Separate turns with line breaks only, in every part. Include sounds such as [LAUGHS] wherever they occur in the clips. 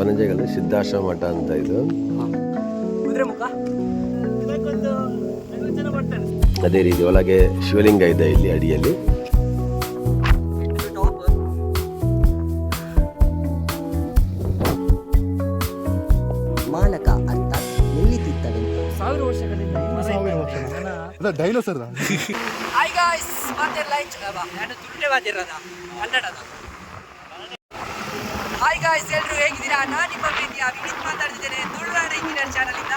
ಕೊನಜೆಗಲ್ಲಿ ಸಿದ್ಧಾಶ್ರಮ ಮಠ ಅಂತ ಇದು. ಅದೇ ರೀತಿ ಒಳಗೆ ಶಿವಲಿಂಗ ಇದೆ ಇಲ್ಲಿ ಅಡಿಯಲ್ಲಿ.
ಮಾನಕ ಅಂತ
ಸಾವಿರ ವರ್ಷಗಳಿಂದ
ಡೈನೋಸರ್
ಹಾಯ್ ಗಾಯ್ಸ್ ಮತ್ತೆ ಲೈಚ್ ನಾನು ತುಳುಟೆ ಮಾತಿರೋದ ಕನ್ನಡದ. ಹಾಯ್ ಗಾಯ್ಸ್ ಎಲ್ಲರೂ ಹೇಗಿದ್ದೀರಾ? ನಾನು ನಿಮ್ಮ ಪ್ರೀತಿಯ ವಿನೀತ್ ಮಾತಾಡ್ತಿದ್ದೇನೆ. ತುಳುನಾಡು ಇಂಜಿನಿಯರ್ ಚಾನಲ್ ಇಂದ.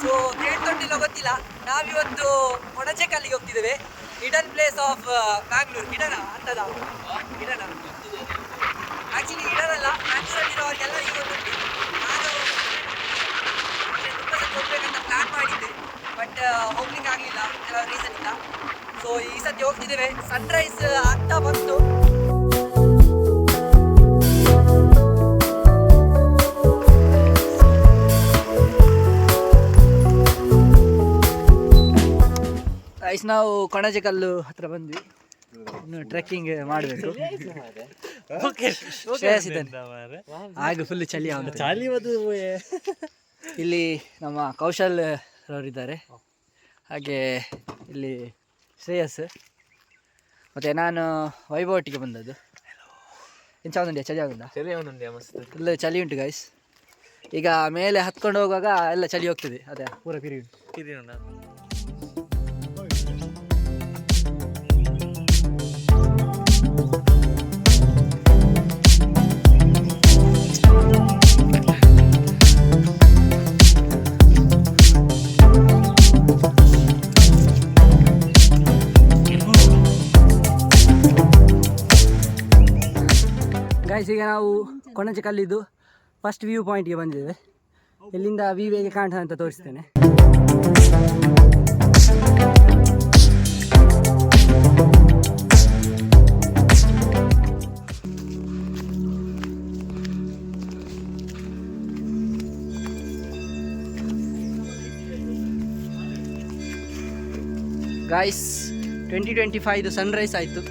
ಸೊ ಕೇಳ್ಕೊಂಡಿಲ್ಲ ಗೊತ್ತಿಲ್ಲ. ನಾವಿವತ್ತು ಕೊಣಚೆಕಲ್ಲಿಗೆ ಹೋಗ್ತಿದ್ದೇವೆ. Hidden place of Bangalore hidden ಅಂತದ? ಹಿಡನ ಆ್ಯಕ್ಚುಲಿ ಹಿಡನ್ ಅಲ್ಲ. ಬ್ಯಾಂಗ್ಳೂರಲ್ಲಿರೋರಿಗೆಲ್ಲರಿಗೂ ಗೊತ್ತುಂಟು ನಾನು ಹೋಗ್ಬೇಕಂತ ಪ್ಲಾನ್ ಮಾಡಿದ್ದೆ. ಬಟ್ ಹೋಗ್ಲಿಕ್ಕೆ ಆಗಲಿಲ್ಲ. ಕೆಲವು ರೀಸನ್ ಇಲ್ಲ. ಸೊ ಈ ಸತಿ ಹೋಗ್ತಿದ್ದೇವೆ. ಸನ್ರೈಸ್ ಆಗ್ತಾ ಬಂತು. ನಾವು ಕೊಣಜೆಕಲ್ಲು ಹತ್ರ ಬಂದ್ವಿ. ಇನ್ನು ಟ್ರೆಕ್ಕಿಂಗ್ ಮಾಡಬೇಕು. ಶ್ರೇಯಸ್ ಇದ್ದಾನೆ. ಆಗ ಫುಲ್ ಚಳಿ ಅವನು
ಚಳಿ ಅದು
ಇಲ್ಲಿ ನಮ್ಮ ಕೌಶಲ್ ಅವರಿದ್ದಾರೆ ಹಾಗೆ ಇಲ್ಲಿ ಶ್ರೇಯಸ್. ಮತ್ತೆ ನಾನು ವೈಭವಟ್ಟಿಗೆ ಬಂದದ್ದು. ಏನು ಚಂದ ಚಳಿ ಆಗುಂದ
ಚಳಿ ಮಸ್ತ್
ಫುಲ್ ಚಳಿ ಉಂಟು ಗೈಸ್ ಈಗ ಮೇಲೆ ಹತ್ಕೊಂಡು ಹೋಗುವಾಗ ಎಲ್ಲ ಚಳಿ ಹೋಗ್ತದೆ. ಅದೇ ಪೂರ ಪಿರಿ
ಇದೀನುಂಡ
ಗೈಸ್ ಈಗ ನಾವು ಕೊಣಚೆ ಕಲ್ಲಿದ್ದು ಫಸ್ಟ್ ವ್ಯೂ ಪಾಯಿಂಟ್ಗೆ ಬಂದಿದ್ದೇವೆ. ಇಲ್ಲಿಂದ ವ್ಯೂ ಹೇಗೆ ಕಾಣ್ತದೆ ಅಂತ ತೋರಿಸ್ತೇನೆ. ಗಾಯ್ಸ್ ಟ್ವೆಂಟಿ ಟ್ವೆಂಟಿ ಫೈವ್ದು ಸನ್ರೈಸ್ ಆಯಿತು.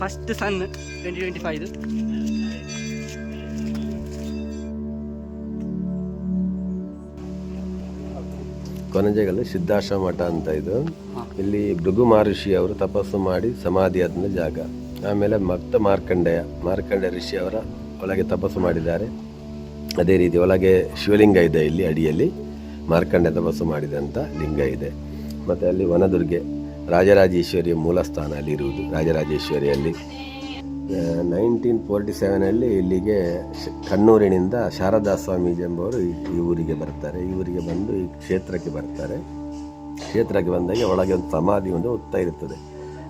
ಫಸ್ಟ್ ಸನ್ ಟ್ವೆಂಟಿ ಟ್ವೆಂಟಿ ಫೈವ್ದು
ಕೊನಜೆಗಲ್ಲಿ ಸಿದ್ಧಾಶ್ರಮ ಮಠ ಅಂತ ಇದು. ಇಲ್ಲಿ ಭೃಗು ಮಹರ್ಷಿ ಅವರು ತಪಸ್ಸು ಮಾಡಿ ಸಮಾಧಿ ಆದ ಜಾಗ. ಆಮೇಲೆ ಮತ್ತ ಮಾರ್ಕಂಡೇಯ ಮಾರ್ಕಂಡೆ ಋಷಿ ಅವರ ಒಳಗೆ ತಪಸ್ಸು ಮಾಡಿದ್ದಾರೆ. ಅದೇ ರೀತಿ ಒಳಗೆ ಶಿವಲಿಂಗ ಇದೆ ಇಲ್ಲಿ ಅಡಿಯಲ್ಲಿ. ಮಾರ್ಕಂಡೆ ತಪಸ್ಸು ಮಾಡಿದಂಥ ಲಿಂಗ ಇದೆ. ಮತ್ತು ಅಲ್ಲಿ ವನದುರ್ಗೆ ರಾಜರಾಜೇಶ್ವರಿಯ ಮೂಲ ಸ್ಥಾನ ಅಲ್ಲಿ ಇರುವುದು. ರಾಜರಾಜೇಶ್ವರಿಯಲ್ಲಿ ನೈನ್ಟೀನ್ ಫೋರ್ಟಿ ಸೆವೆನಲ್ಲಿ ಇಲ್ಲಿಗೆ ಕಣ್ಣೂರಿನಿಂದ ಶಾರದಾ ಸ್ವಾಮೀಜಿ ಎಂಬವರು ಈ ಊರಿಗೆ ಬರ್ತಾರೆ. ಈ ಊರಿಗೆ ಬಂದು ಈ ಕ್ಷೇತ್ರಕ್ಕೆ ಬರ್ತಾರೆ. ಕ್ಷೇತ್ರಕ್ಕೆ ಬಂದಾಗ ಒಳಗೆ ಒಂದು ಸಮಾಧಿ ಒಂದು ಉತ್ತ ಇರುತ್ತದೆ.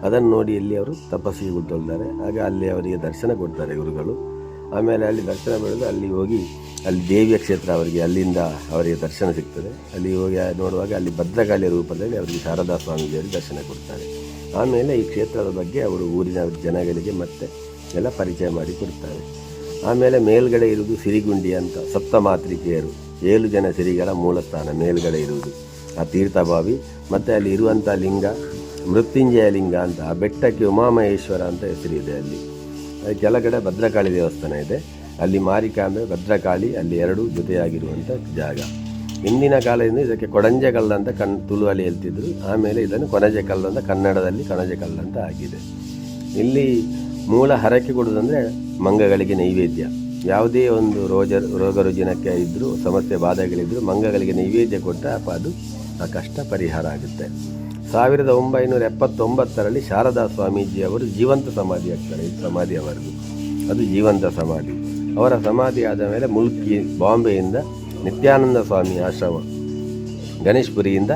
ಅದನ್ನು ನೋಡಿ ಇಲ್ಲಿ ಅವರು ತಪಸ್ಸಿಗೆ ಕೂತ್ಕೊಳ್ತಾರೆ ಆಗ ಅಲ್ಲಿ ಅವರಿಗೆ ದರ್ಶನ ಕೊಡ್ತಾರೆ ಗುರುಗಳು. ಆಮೇಲೆ ಅಲ್ಲಿ ದರ್ಶನ ಬೆಳೆದು ಅಲ್ಲಿ ಹೋಗಿ ಅಲ್ಲಿ ದೇವಿಯ ಕ್ಷೇತ್ರ ಅವರಿಗೆ ಅಲ್ಲಿಂದ ಅವರಿಗೆ ದರ್ಶನ ಸಿಗ್ತದೆ. ಅಲ್ಲಿ ಹೋಗಿ ನೋಡುವಾಗ ಅಲ್ಲಿ ಭದ್ರಕಾಳಿಯ ರೂಪದಲ್ಲಿ ಅವರಿಗೆ ಶಾರದಾ ಸ್ವಾಮೀಜಿಯವರಿಗೆ ದರ್ಶನ ಕೊಡ್ತಾರೆ. ಆಮೇಲೆ ಈ ಕ್ಷೇತ್ರದ ಬಗ್ಗೆ ಅವರು ಊರಿನ ಜನಗಳಿಗೆ ಮತ್ತೆ ಎಲ್ಲ ಪರಿಚಯ ಮಾಡಿ ಕೊಡ್ತಾರೆ. ಆಮೇಲೆ ಮೇಲ್ಗಡೆ ಇರುವುದು ಸಿರಿಗುಂಡಿ ಅಂತ ಸಪ್ತಮಾತ್ರಿಕೆಯರು. ಏಳು ಜನ ಸಿರಿಗಳ ಮೂಲ ಸ್ಥಾನ ಮೇಲ್ಗಡೆ ಇರುವುದು. ಆ ತೀರ್ಥಭಾವಿ ಮತ್ತು ಅಲ್ಲಿ ಇರುವಂಥ ಲಿಂಗ, ಮೃತ್ಯುಂಜಯ ಲಿಂಗ ಅಂತ, ಆ ಬೆಟ್ಟಕ್ಕೆ ಉಮಾಮಹೇಶ್ವರ ಅಂತ ಹೆಸರಿದೆ ಅಲ್ಲಿ. ಕೆಳಗಡೆ ಭದ್ರಕಾಳಿ ದೇವಸ್ಥಾನ ಇದೆ. ಅಲ್ಲಿ ಮಾರಿಕಾಂಬೆ, ಭದ್ರಕಾಳಿ ಅಲ್ಲಿ ಎರಡು ಜೊತೆಯಾಗಿರುವಂಥ ಜಾಗ. ಹಿಂದಿನ ಕಾಲದಿಂದ ಇದಕ್ಕೆ ಕೊಡಂಜೆ ಕಲ್ಲು ಅಂತ ಕಣ್ ತುಳುವಲ್ಲಿ ಹೇಳ್ತಿದ್ರು. ಆಮೇಲೆ ಇದನ್ನು ಕೊನಜೆ ಕಲ್ಲು ಅಂತ ಕನ್ನಡದಲ್ಲಿ ಕಣಜೆ ಕಲ್ಲು ಅಂತ ಆಗಿದೆ. ಇಲ್ಲಿ ಮೂಲ ಹರಕೆ ಕೊಡುವುದಂದರೆ ಮಂಗಗಳಿಗೆ ನೈವೇದ್ಯ. ಯಾವುದೇ ಒಂದು ರೋಜ, ರೋಗ ರುಜಿನಕ್ಕೆ ಇದ್ದರೂ ಸಮಸ್ಯೆ ಬಾಧೆಗಳಿದ್ದರೂ ಮಂಗಗಳಿಗೆ ನೈವೇದ್ಯ ಅಪ್ಪ ಅದು ಆ ಕಷ್ಟ ಪರಿಹಾರ ಆಗುತ್ತೆ. ಸಾವಿರದ ಒಂಬೈನೂರ ಎಪ್ಪತ್ತೊಂಬತ್ತರಲ್ಲಿ ಶಾರದಾ ಸ್ವಾಮೀಜಿ ಅವರು ಜೀವಂತ ಸಮಾಧಿ ಆಗ್ತಾರೆ ಈ ಸಮಾಧಿಯವರೆಗೂ ಅದು ಜೀವಂತ ಸಮಾಧಿ. ಅವರ ಸಮಾಧಿ ಆದ ಮೇಲೆ ಮುಲ್ಕಿ, ಬಾಂಬೆಯಿಂದ ನಿತ್ಯಾನಂದ ಸ್ವಾಮಿ ಆಶ್ರಮ ಗಣೇಶ್ಪುರಿಯಿಂದ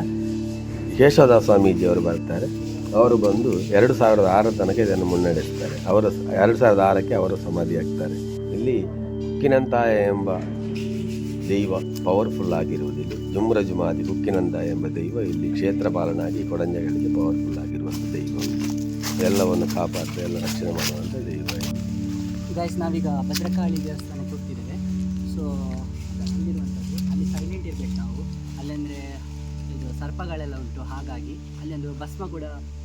ಕೇಶವದಾಸ ಸ್ವಾಮೀಜಿಯವರು ಬರ್ತಾರೆ. ಅವರು ಬಂದು ಎರಡು ಸಾವಿರದ ಆರ ತನಕ ಇದನ್ನು ಮುನ್ನಡೆಸ್ತಾರೆ. ಅವರ ಎರಡು ಸಾವಿರದ ಆರಕ್ಕೆ ಅವರು ಸಮಾಧಿ ಆಗ್ತಾರೆ. ಇಲ್ಲಿ ಹುಕ್ಕಿನಂತಾಯ ಎಂಬ ದೈವ ಪವರ್ಫುಲ್ ಆಗಿರುವುದಿಲ್ಲ ಜುಮ್ರಜುಮಾದಿ ಹುಕ್ಕಿನಂತಾಯ ಎಂಬ ದೈವ ಇಲ್ಲಿ ಕ್ಷೇತ್ರ ಪಾಲನಾಗಿ ಕೊಡಂಜಗಳಿಗೆ ಪವರ್ಫುಲ್ ಆಗಿರುವಂಥ ದೈವ. ಎಲ್ಲವನ್ನು ಕಾಪಾಡ್ತಾ, ಎಲ್ಲ ರಕ್ಷಣೆ ಮಾಡುವಂಥ ದೈವ.
ನಾವೀಗ ಭದ್ರಕಾಳಿ ದೇವಸ್ಥಾನಕ್ಕೆ ಹೋಗ್ತಿದ್ದೇವೆ. ಸೊ ದೆಪ್ಪಗಳೆಲ್ಲ ಉಂಟು. ಹಾಗಾಗಿ ಅಲ್ಲಿ ಒಂದು ಭಸ್ಮ ಕೂಡ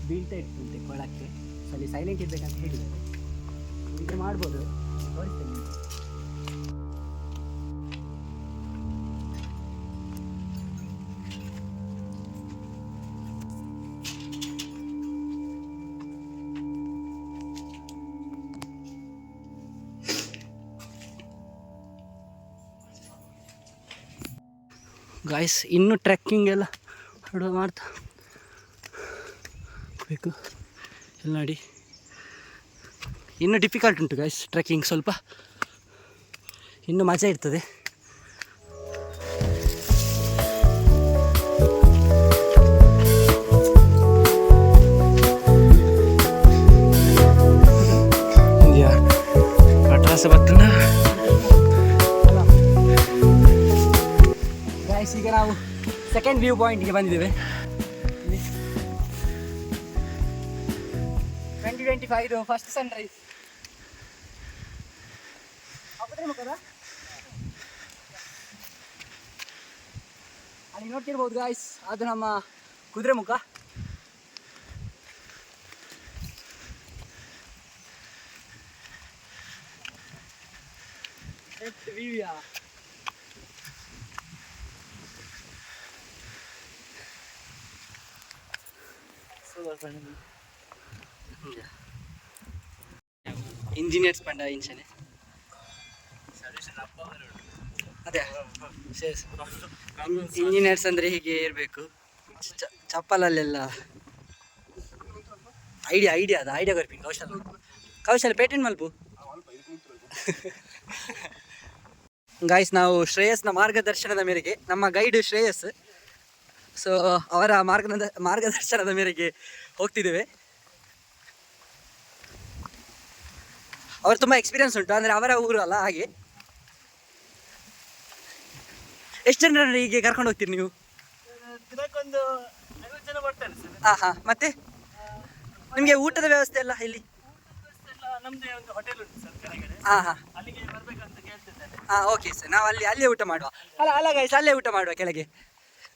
ಬೀಳ್ತಾ ಇರ್ತಂತೆ ಕೊಳಕ್ಕೆ. ಸೊ ಅಲ್ಲಿ ಸೈಲೆಂಟ್ ಇರಬೇಕಂತ ಹೇಳಿದ್ದಾರೆ ಹೀಗೆ ಮಾಡ್ಬೋದು. ತೋರಿಸ್ತೇನೆ ಗಾಯ್ಸ್ ಇನ್ನು ಟ್ರೆಕ್ಕಿಂಗ್ ಎಲ್ಲ ಹೊರಡುವ ಮಾಡ್ತಾ. ಬೇಕು. ಎಲ್ಲ ನೋಡಿ. ಇನ್ನೂ ಡಿಫಿಕಲ್ಟ್ ಉಂಟು ಗಾಯ್ಸ್ ಟ್ರೆಕ್ಕಿಂಗ್ ಸ್ವಲ್ಪ. ಇನ್ನೂ ಮಜಾ ಇರ್ತದೆ. ಗಾಯ್ಸ್ ಈಗ ನಾವು ಸೆಕೆಂಡ್ ವ್ಯೂ ಪಾಯಿಂಟ್ಗೆ ಬಂದಿದ್ದೇವೆ. Twenty twenty five first sunrise ಅಲ್ಲಿ ನೋಡ್ತಿರ್ಬೋದು ಗಾಯ್ಸ್ ಅದು ನಮ್ಮ ಕುದುರೆ ಮುಖ. ವಿವಿಯಾ ಇಂಜಿನಿಯರ್ಸ್ ಪಂಡ ಇಂಚನೆ. ಅದೇ. ಇಂಜಿನಿಯರ್ಸ್ ಅಂದರೆ ಹೀಗೆ ಇರಬೇಕು. ಚಪ್ಪಲಲ್ಲೆಲ್ಲ. ಐಡಿಯಾ ಐಡಿಯಾ ಅದು ಐಡಿಯಾ ಕರ್ಪಿ ಕೌಶಲ್. ಕೌಶಲ್, ಪೇಟೆಂಟ್ ಮಲ್ಪು. ಗಾಯ್ಸ್ ನಾವು ಶ್ರೇಯಸ್ನ ಮಾರ್ಗದರ್ಶನದ ಮೇರೆಗೆ ನಮ್ಮ ಗೈಡ್ ಶ್ರೇಯಸ್. ಸೊ ಅವರ ಮಾರ್ಗದ ಮಾರ್ಗದರ್ಶನದ ಮೇರೆಗೆ ಹೋಗ್ತಿದ್ದೇವೆ. ಅವರು ತುಂಬ ಎಕ್ಸ್ಪೀರಿಯನ್ಸ್ ಉಂಟು ಅಂದರೆ ಅವರ ಊರು ಅಲ್ಲ ಹಾಗೆ. ಎಷ್ಟು ಜನರನ್ನು ಹೀಗೆ ಕರ್ಕೊಂಡು ಹೋಗ್ತೀರಿ ನೀವು?
ದಿನಕ್ಕೊಂದು ಜನ ಬರ್ತಾರೆ
ಹಾಂ ಹಾಂ ಮತ್ತೆ? ನಿಮಗೆ ಊಟದ ವ್ಯವಸ್ಥೆ ಎಲ್ಲ ಇಲ್ಲಿ?
ಒಂದು ಹೋಟೆಲ್ ಉಂಟು ಸರ್ ಕೆಳಗಡೆ.
ಹಾಂ ಹಾಂ.
ಅಲ್ಲಿಗೆ ಬರಬೇಕಂತ
ಹಾಂ ಓಕೆ ಸರ್ ನಾವು ಅಲ್ಲಿ ಅಲ್ಲೇ ಊಟ ಮಾಡುವ. ಅಲ್ಲ ಅಲ್ಲ ಗೈಸ್ ಅಲ್ಲೇ ಊಟ ಮಾಡುವ ಕೆಳಗೆ.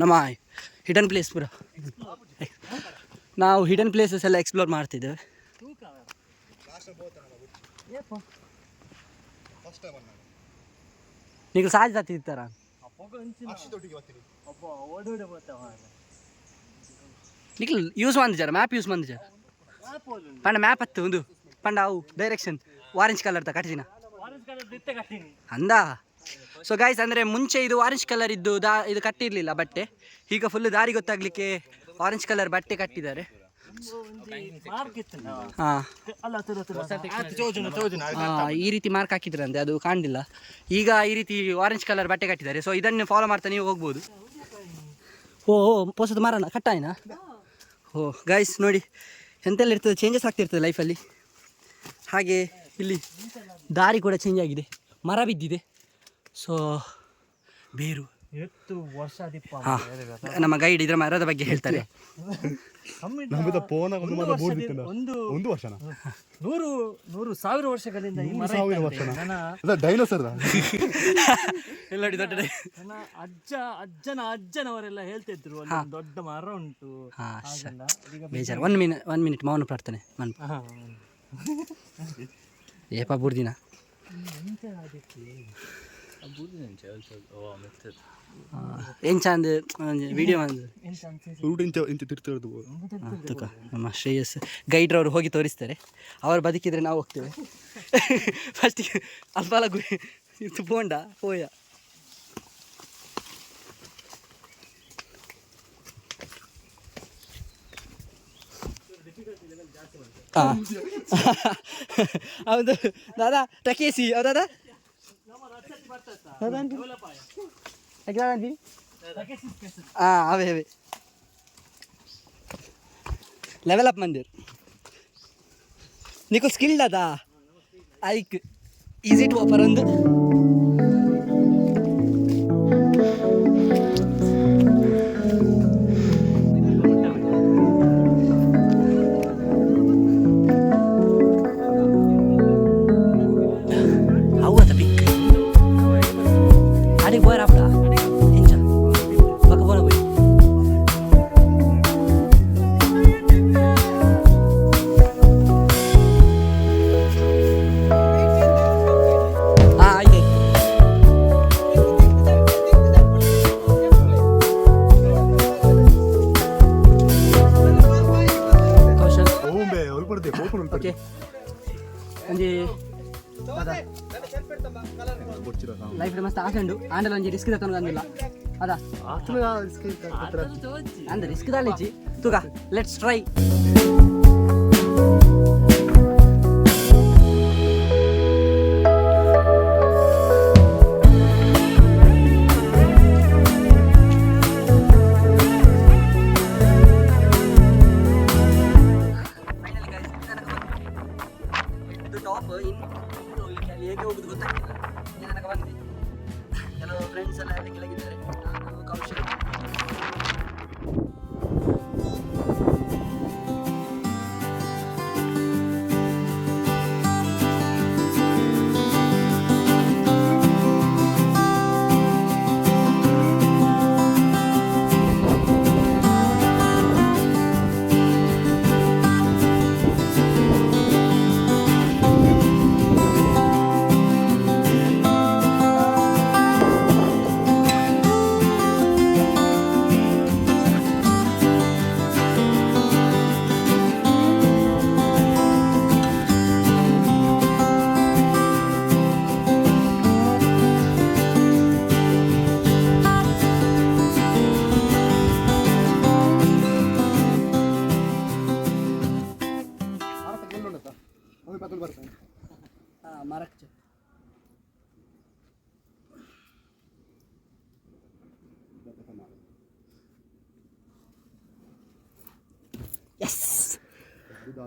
ನಮ್ಮ
ಹಿಡನ್ ಪ್ಲೇಸ್ ಪುರ. ನಾವು ಹಿಡನ್ ಪ್ಲೇಸಸ್ ಎಲ್ಲ ಎಕ್ಸ್ಪ್ಲೋರ್ ಮಾಡ್ತಿದ್ದೇವೆ. ನೀವು ಸಾಜ್ ಹತ್ತಿರ್ತಾರ ನಿಖಿಲ್ ಯೂಸ್ ಮಾಡಿದ್ಯಾರ ಮ್ಯಾಪ್ ಯೂಸ್ ಮಾಡಿದ್ಯಾರ ಪಂಡ ಮ್ಯಾಪ್ ಹತ್ತು, ಒಂದು. ಪಂಡ ಅವು ಡೈರೆಕ್ಷನ್ ಆರೆಂಜ್ ಕಲರ್ ತ
ಕಟ್ಟಿನಿ
ಅಂದ? ಸೊ ಗಾಯ್ಸ್ ಅಂದರೆ ಮುಂಚೆ ಇದು ಆರೆಂಜ್ ಕಲರ್ ಇದ್ದು ದಾ, ಇದು ಕಟ್ಟಿರಲಿಲ್ಲ ಬಟ್ಟೆ. ಈಗ ಫುಲ್ ದಾರಿ ಗೊತ್ತಾಗಲಿಕ್ಕೆ ಆರೆಂಜ್ ಕಲರ್ ಬಟ್ಟೆ ಕಟ್ಟಿದ್ದಾರೆ. ಈ ರೀತಿ ಮಾರ್ಕ್ ಹಾಕಿದ್ರಂತೆ, ಅದು ಕಾಣಲಿಲ್ಲ. ಈಗ ಈ ರೀತಿ ಆರೆಂಜ್ ಕಲರ್ ಬಟ್ಟೆ ಕಟ್ಟಿದ್ದಾರೆ. ಸೊ ಇದನ್ನು ಫಾಲೋ ಮಾಡ್ತಾ ನೀವು ಹೋಗ್ಬೋದು. ಓ ಓ ಪೋಸದ ಮರನ ಕಟ್ಟಾಯ್ನಾ? ಓ ಗೈಸ್ ನೋಡಿ, ಎಂತೆಲ್ಲ ಇರ್ತದೆ ಚೇಂಜಸ್ ಆಗ್ತಿರ್ತದೆ ಲೈಫಲ್ಲಿ ಹಾಗೆ ಇಲ್ಲಿ ದಾರಿ ಕೂಡ ಚೇಂಜ್ ಆಗಿದೆ. ಮರ ಬಿದ್ದಿದೆ. ಸೊ ಬೇರು.
ದಿಪ್ಪ
ನಮ್ಮ ಗೈಡ್ ಇದರ ಮರದ ಬಗ್ಗೆ ಹೇಳ್ತಾರೆ.
ನಮ್ಮಿದ ಪೋನ ಒಂದು ಮರ ಬೋರ್ಡ್ ಇತ್ತಿನ
ಒಂದು
ಒಂದು ವರ್ಷನ?
ನೂರು ನೂರು ಸಾವಿರ ವರ್ಷಗಳಿಂದ ಈ ಮರ
ಸಾವಿರ
ಇತ್ತಂತೆ.
ವರ್ಷನ?
ನನ್ನ
ಅದ ಡೈನೋಸರ್
ಎಲ್ಲ ನೋಡಿ ದೊಡ್ಡ
ನನ್ನ ಅಜ್ಜ ಅಜ್ಜನ ಅಜ್ಜನವರೆಲ್ಲ ಹೇಳ್ತಿದ್ರು ಅಲ್ಲಿ ಒಂದು ದೊಡ್ಡ ಮರ ಉಂಟು.
ಹಾಂ
ಹಾಗೆಲ್ಲ. ಈಗ
ಬೇಜಾರು. ಒನ್ ಮಿನಿಟ್ ಒನ್ ಮಿನಿಟ್ ಮೌನ ಪ್ರಾರ್ಥನೆ. ಮನ್
ಹಾ.
ಏಪ ಬುರ್ದಿನ
ಎಂತ ಅದಕ್ಕೆ?
ಹೆಂಗ್ ಚಂದ ವಿಡಿಯೋ ತುಕ ನಮ್ಮ ಶ್ರೇಯಸ್ ಗೈಡ್ರವರು ಹೋಗಿ ತೋರಿಸ್ತಾರೆ. ಅವ್ರು ಬದುಕಿದ್ರೆ ನಾವು ಹೋಗ್ತೇವೆ. [LAUGHS] ಫಸ್ಟಿಗೆ ಅಲ್ಪಾಲ ಗುರಿ. ಇದು ಬೋಂಡ? ಹೋಯ. [LAUGHS] ಹೌದು. ದಾದಾ ಟಕೇಸಿ ಹೌದಾ ದಾದಾ हाँ हवे हवे लेवल अप मंदिर నీకు స్కిల్ కదా ఐక్ ఈజీ టు అపరందు ಓಕೆ. ಒಂಜಿ ಲೈಫ್ ಮಸ್ತ್ ಆತಂಡು ಆಂಡಲ್ ಒಂಜಿ ರಿಸ್ಕ್ ತಗೊಂಡು ಅಂದಿಲ್ಲ. ಅದಾ ರಿಸ್ಕ್ ತಾಳಿಜಿ ತೂಗ let's try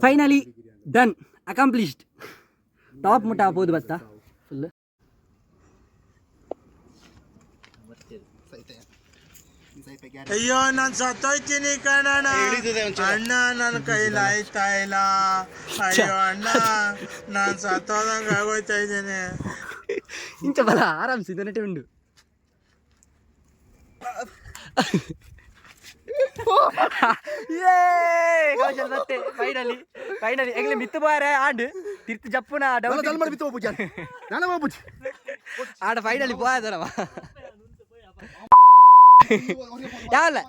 finally done accomplished top ಮುಟ್ಟ ಆಗ್ಬೋದು ಭತ್ತ ಫುಲ್
ಅಯ್ಯೋ ನಾನ್ ಸತ್ತೋಯ್ತೀನಿ ಕಣಣ್ಣ. ಅಣ್ಣ ನನ್ನ ಕೈಲಿ ಆಯ್ತಾ ಇಲ್ಲ. ಅಯ್ಯೋ ಅಣ್ಣ ನಾನ್ ಸತ್ತೋದಂಗ ಆಗೋಯ್ತಾ ಇದ್ದೇನೆ.
ಇಂಚ ಬಲ ಆರಾಮ್ಸಿದ್ದಾನೆ ಉಂಡು. ಕೌಶಲ್ ಫೈನಲಿ ಫೈನಲಿ ಹೆಂಗ್ಲಿ ಮಿತ್ತು ಬಾರ ಆಂಡ್ ತಿರ್ತು ಜಪ್ಪನ ಆಡ ಫೈನಲಿ ಬಾದರವ ಯಾವಲ್ಲ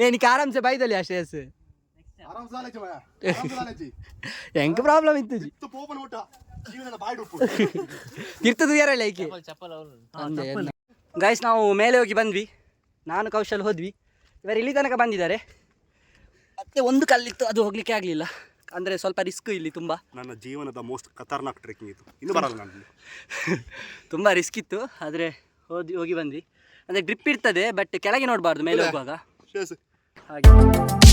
ಏನಕ್ಕೆ ಆರಾಮ್ಸೆ ಬೈದಲ್ಲಿ ಆ ಶ್ರೇಯಸ್ ಹೆಂಗ ಪ್ರಾಬ್ಲಮ್ ಇತ್ತು ಇರ್ತದ ಯಾರಲ್ಲ ಗೈಸ್ ನಾವು ಮೇಲೆ ಹೋಗಿ ಬಂದ್ವಿ ನಾನು ಕೌಶಲ್ ಹೋದ್ವಿ. ಇವರು ಇಲ್ಲಿ ತನಕ ಬಂದಿದ್ದಾರೆ. ಮತ್ತೆ ಒಂದು ಕಲ್ಲಿತ್ತು ಅದು ಹೋಗ್ಲಿಕ್ಕೆ ಆಗಲಿಲ್ಲ. ಅಂದರೆ ಸ್ವಲ್ಪ ರಿಸ್ಕ್ ಇಲ್ಲಿ ತುಂಬ.
ನನ್ನ ಜೀವನದ ಮೋಸ್ಟ್ ಖತರ್ನಾಕ್ ಟ್ರೆಕ್ಕಿಂಗ್ ಇದು. ಇನ್ನು ಬರಲ್ಲ ನಾನು
ತುಂಬ ರಿಸ್ಕ್ ಇತ್ತು ಆದರೆ ಹೋಗಿ ಹೋಗಿ ಬಂದ್ವಿ. ಅಂದರೆ ಡ್ರಿಪ್ ಇರ್ತದೆ ಬಟ್ ಕೆಳಗೆ ನೋಡಬಾರ್ದು ಮೇಲೆ ಹೋಗುವಾಗ. ಹಾಗೆ.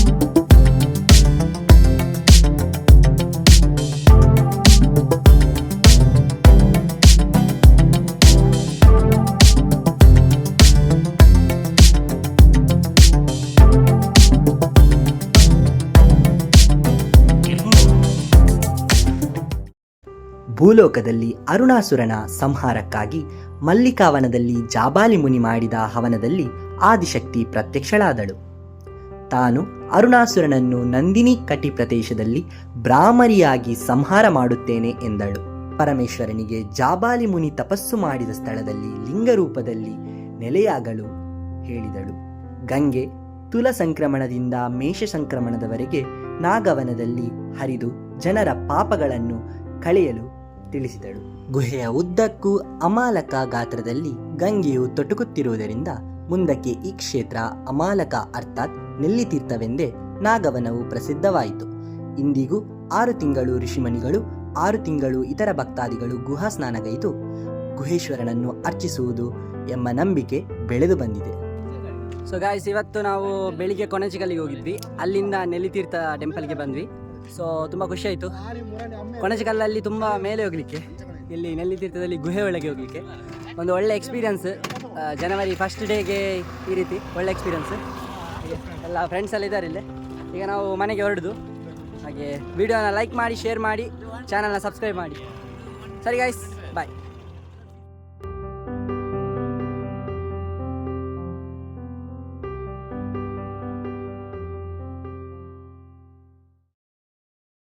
ಭೂಲೋಕದಲ್ಲಿ ಅರುಣಾಸುರನ ಸಂಹಾರಕ್ಕಾಗಿ ಮಲ್ಲಿಕಾವನದಲ್ಲಿ ಜಾಬಾಲಿ ಮುನಿ ಮಾಡಿದ ಹವನದಲ್ಲಿ ಆದಿಶಕ್ತಿ ಪ್ರತ್ಯಕ್ಷಳಾದಳು. ತಾನು ಅರುಣಾಸುರನನ್ನು ನಂದಿನಿ ಕಟಿ ಪ್ರದೇಶದಲ್ಲಿ ಬ್ರಾಹ್ಮರಿಯಾಗಿ ಸಂಹಾರ ಮಾಡುತ್ತೇನೆ ಎಂದಳು. ಪರಮೇಶ್ವರನಿಗೆ ಜಾಬಾಲಿ ಮುನಿ ತಪಸ್ಸು ಮಾಡಿದ ಸ್ಥಳದಲ್ಲಿ ಲಿಂಗರೂಪದಲ್ಲಿ ನೆಲೆಯಾಗಲು ಹೇಳಿದಳು. ಗಂಗೆ ತುಲ ಸಂಕ್ರಮಣದಿಂದ ಮೇಷ ಸಂಕ್ರಮಣದವರೆಗೆ ನಾಗವನದಲ್ಲಿ ಹರಿದು ಜನರ ಪಾಪಗಳನ್ನು ಕಳೆಯಲು ತಿಳಿಸಿದಳು. ಗುಹೆಯ ಉದ್ದಕ್ಕೂ ಅಮಾಲಕ ಗಾತ್ರದಲ್ಲಿ ಗಂಗೆಯು ತೊಟುಕುತ್ತಿರುವುದರಿಂದ ಮುಂದಕ್ಕೆ ಈ ಕ್ಷೇತ್ರ ಅಮಾಲಕ ಅರ್ಥಾತ್ ನೆಲ್ಲಿತೀರ್ಥವೆಂದೇ ನಾಗವನವು ಪ್ರಸಿದ್ಧವಾಯಿತು. ಇಂದಿಗೂ ಆರು ತಿಂಗಳು ಋಷಿಮನಿಗಳು, ಆರು ತಿಂಗಳು ಇತರ ಭಕ್ತಾದಿಗಳು ಗುಹಾ ಸ್ನಾನಗೈದು ಗುಹೇಶ್ವರನನ್ನು ಅರ್ಚಿಸುವುದು ಎಂಬ ನಂಬಿಕೆ ಬೆಳೆದು ಬಂದಿದೆ.
ಸೊ ಗಾಯ್ಸ್ ಇವತ್ತು ನಾವು ಬೆಳಿಗ್ಗೆ ಕೊನೆಚಿಗಲ್ಲಿಗೆ ಹೋಗಿದ್ವಿ. ಅಲ್ಲಿಂದ ನೆಲ್ಲಿತೀರ್ಥ ಟೆಂಪಲ್ಗೆ ಬಂದ್ವಿ. ಸೊ ತುಂಬ ಖುಷಿ ಆಯಿತು. ಕೊಣಚಿಕಲ್ಲಲ್ಲಿ ತುಂಬ ಮೇಲೆ ಹೋಗಲಿಕ್ಕೆ. ಇಲ್ಲಿ ನೆಲ್ಲಿ ತೀರ್ಥದಲ್ಲಿ ಗುಹೆ ಒಳಗೆ ಹೋಗಲಿಕ್ಕೆ. ಒಂದು ಒಳ್ಳೆ ಎಕ್ಸ್ಪೀರಿಯನ್ಸ್ ಜನವರಿ ಫಸ್ಟ್ ಡೇಗೆ ಈ ರೀತಿ ಒಳ್ಳೆ ಎಕ್ಸ್ಪೀರಿಯನ್ಸ್ ಎಲ್ಲ ಫ್ರೆಂಡ್ಸ್ ಎಲ್ಲ ಇದ್ದಾರೆ ಇಲ್ಲೇ. ಈಗ ನಾವು ಮನೆಗೆ ಹೊರಡುದು. ಹಾಗೆ ವಿಡಿಯೋನ ಲೈಕ್ ಮಾಡಿ ಶೇರ್ ಮಾಡಿ ಚಾನಲ್ನ ಸಬ್ಸ್ಕ್ರೈಬ್ ಮಾಡಿ. ಸರಿ ಗಾಯ್ಸ್